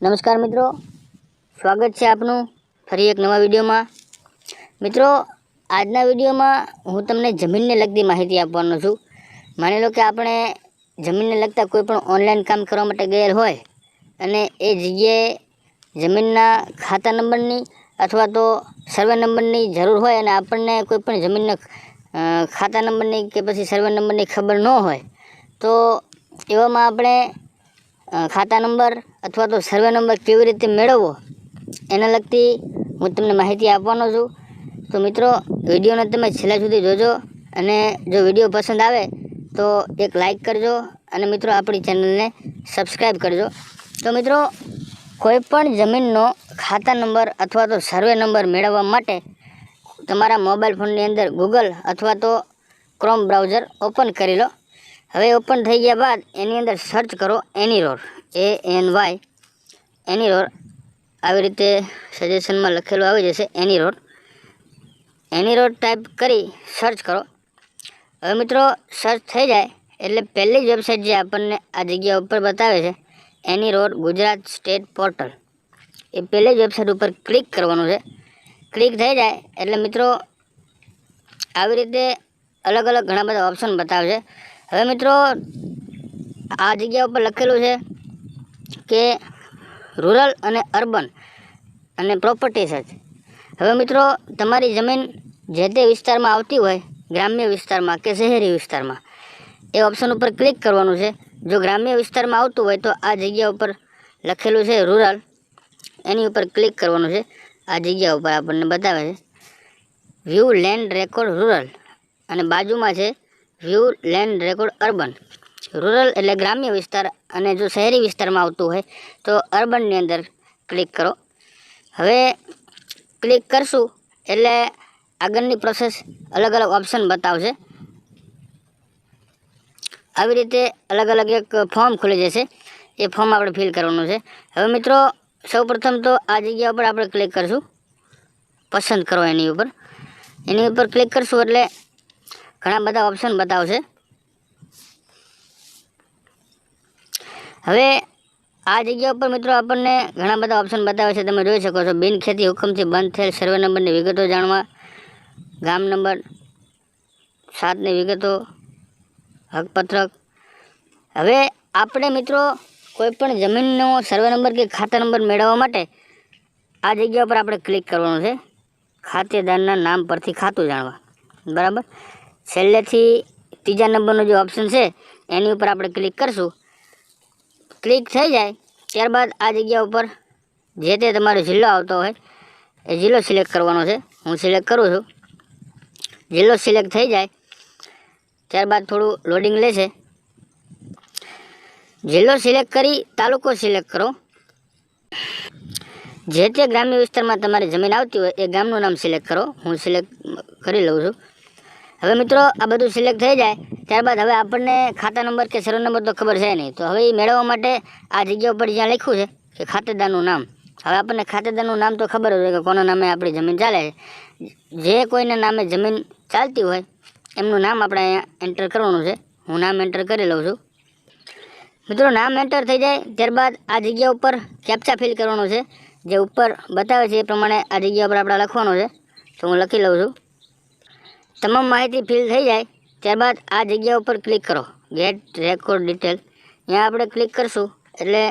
નમસ્કાર મિત્રો. સ્વાગત છે આપનું ફરી એક નવા વિડીયોમાં. મિત્રો, આજના વિડીયોમાં હું તમને જમીનને લગતી માહિતી આપવાનો છું. માની લો કે આપણે જમીનને લગતા કોઈ પણ ઓનલાઈન કામ કરવા માટે ગયેલ હોય અને એ જગ્યાએ જમીનના ખાતા નંબરની અથવા તો સર્વે નંબરની જરૂર હોય અને આપણને કોઈ પણ જમીનના ખાતા નંબરની કે પછી સર્વે નંબરની ખબર ન હોય, તો એવામાં આપણે ખાતા નંબર અથવા તો સર્વે નંબર કેવી રીતે મેળવવો એના લગતી હું તમને માહિતી આપવાનો છું. તો મિત્રો, વિડીયોને તમે છેલ્લા સુધી જોજો અને જો વીડિયો પસંદ આવે તો એક લાઈક કરજો અને મિત્રો, આપણી ચેનલને સબસ્ક્રાઈબ કરજો. તો મિત્રો, કોઈપણ જમીનનો ખાતા નંબર અથવા તો સર્વે નંબર મેળવવા માટે તમારા મોબાઈલ ફોનની અંદર ગૂગલ અથવા તો ક્રોમ બ્રાઉઝર ઓપન કરી લો. હવે ઓપન થઈ ગયા બાદ એની અંદર સર્ચ કરો AnyROR A N Y AnyROR આવી રીતે સજેશનમાં લખેલું આવી જશે AnyROR AnyROR type કરી સર્ચ કરો. હવે મિત્રો સર્ચ થઈ જાય એટલે પહેલી જ વેબસાઇટ જે આપણને આ જગ્યા ઉપર બતાવે છે એની રોડ ગુજરાત સ્ટેટ પોર્ટલ. એ પહેલી જ વેબસાઇટ ઉપર ક્લિક કરવાનું છે. ક્લિક થઈ જાય એટલે મિત્રો આવી રીતે અલગ અલગ ઘણા બધા ઓપ્શન બતાવે છે. હવે મિત્રો, આ જગ્યા ઉપર લખેલું છે કે રૂરલ અને અર્બન અને પ્રોપર્ટી સર્ચ હવે મિત્રો, તમારી જમીન જે તે વિસ્તારમાં આવતી હોય, ગ્રામ્ય વિસ્તારમાં કે શહેરી વિસ્તારમાં, એ ઓપ્શન ઉપર ક્લિક કરવાનું છે. જો ગ્રામ્ય વિસ્તારમાં આવતું હોય, તો આ જગ્યા ઉપર લખેલું છે રૂરલ એની ઉપર ક્લિક કરવાનું છે. આ જગ્યા ઉપર આપણને બતાવે છે. વ્યૂ લેન્ડ રેકોર્ડ રૂરલ અને બાજુમાં છે view land record urban rural એટલે ગ્રામ્ય વિસ્તાર અને જો શહેરી વિસ્તારમાં આવતું હોય તો અર્બનની અંદર ક્લિક કરો. હવે ક્લિક કરશું એટલે આગળની પ્રોસેસ અલગ અલગ ઓપ્શન બતાવશે. આવી રીતે અલગ અલગ એક ફોર્મ ખુલી જશે. એ ફોર્મ આપણે ફિલ કરવાનું છે. હવે મિત્રો, સૌપ્રથમ તો આ જગ્યા ઉપર આપણે ક્લિક કરશું. પસંદ કરો એની ઉપર. એની ઉપર ક્લિક કરશું એટલે ઘણા બધા ઓપ્શન બતાવશે. હવે આ જગ્યા ઉપર મિત્રો આપણને ઘણા બધા ઓપ્શન બતાવે છે. તમે જોઈ શકો છો, બિન ખેતી હુકમથી બંધ થયેલ સર્વે નંબરની વિગતો જાણવા. ગામ નંબર સાતની વિગતો, હકપત્રક. હવે આપણે મિત્રો કોઈપણ જમીનનો સર્વે નંબર કે ખાતા નંબર મેળવવા માટે આ જગ્યા ઉપર આપણે ક્લિક કરવાનું છે. ખાતેદારના નામ પરથી ખાતું જાણવા. બરાબર? છેલ્લેથી ત્રીજા નંબરનો જે ઓપ્શન છે, એની ઉપર આપણે ક્લિક કરશું. ક્લિક થઈ જાય, ત્યારબાદ આ જગ્યા ઉપર જે તે તમારો જિલ્લો આવતો હોય, એ જિલ્લો સિલેક્ટ કરવાનો છે. હું સિલેક્ટ કરું છું. જિલ્લો સિલેક્ટ થઈ જાય, ત્યારબાદ થોડું લોડિંગ લેશે જિલ્લો સિલેક્ટ કરી, તાલુકો સિલેક્ટ કરો. જે તે ગ્રામ્ય વિસ્તારમાં તમારી જમીન આવતી હોય, એ ગામનું નામ સિલેક્ટ કરો. હું સિલેક્ટ કરી લઉં છું. હવે મિત્રો, આ બધું સિલેક્ટ થઈ જાય, ત્યારબાદ હવે આપણને ખાતા નંબર કે સર્વે નંબર તો ખબર છે નહીં. તો હવે એ મેળવવા માટે આ જગ્યા ઉપર જ્યાં લખ્યું છે કે ખાતેદારનું નામ. હવે આપણને ખાતેદારનું નામ તો ખબર હોય કે કોના નામે આપણી જમીન ચાલે છે. જે કોઈના નામે જમીન ચાલતી હોય, એમનું નામ આપણે અહીંયા એન્ટર કરવાનું છે. હું નામ એન્ટર કરી લઉં છું. મિત્રો, નામ એન્ટર થઈ જાય, ત્યારબાદ આ જગ્યા ઉપર કેપ્ચા ફિલ કરવાનું છે. જે ઉપર બતાવે છે એ પ્રમાણે આ જગ્યા ઉપર આપણે લખવાનું છે. તો હું લખી લઉં છું. તમામ માહિતી ફિલ થઈ જાય, ત્યારબાદ આ જગ્યા ઉપર ક્લિક કરો. ગેટ રેકોર્ડ ડિટેલ ત્યાં આપણે ક્લિક કરશું, એટલે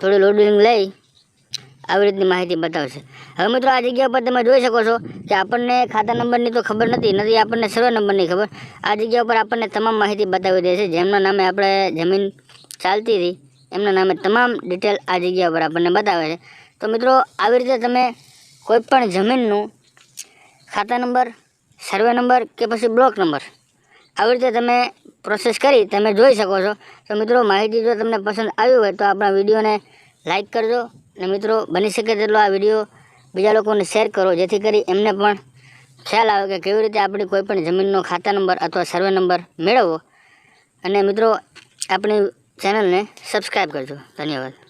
થોડી લોડિંગ લઈ આવી રીતની માહિતી બતાવશે. હવે મિત્રો આ જગ્યા ઉપર તમે જોઈ શકો છો કે આપણને ખાતા નંબરની તો ખબર નથી નથી આપણને સર્વે નંબરની ખબર. આ જગ્યા ઉપર આપણને તમામ માહિતી બતાવી દે છે, જેમના નામે આપણે જમીન ચાલતી હતી, એમના નામે તમામ ડિટેલ આ જગ્યા ઉપર આપણને બતાવે છે. તો મિત્રો, આવી રીતે તમે કોઈપણ જમીનનું ખાતા નંબર, સર્વે નંબર કે પછી બ્લોક નંબર. આવી રીતે તમે પ્રોસેસ કરી તમે જોઈ શકો છો. તો મિત્રો, માહિતી જો તમને પસંદ આવી હોય તો આપણા વિડીયોને લાઇક કરજો. અને મિત્રો, બની શકે તેટલો આ વીડિયો બીજા લોકોને શેર કરો, જેથી કરી એમને પણ ખ્યાલ આવે કે કેવી રીતે આપણી કોઈપણ જમીનનો ખાતા નંબર અથવા સર્વે નંબર મેળવવો. અને મિત્રો, આપણી ચેનલને સબસ્ક્રાઈબ કરજો. ધન્યવાદ.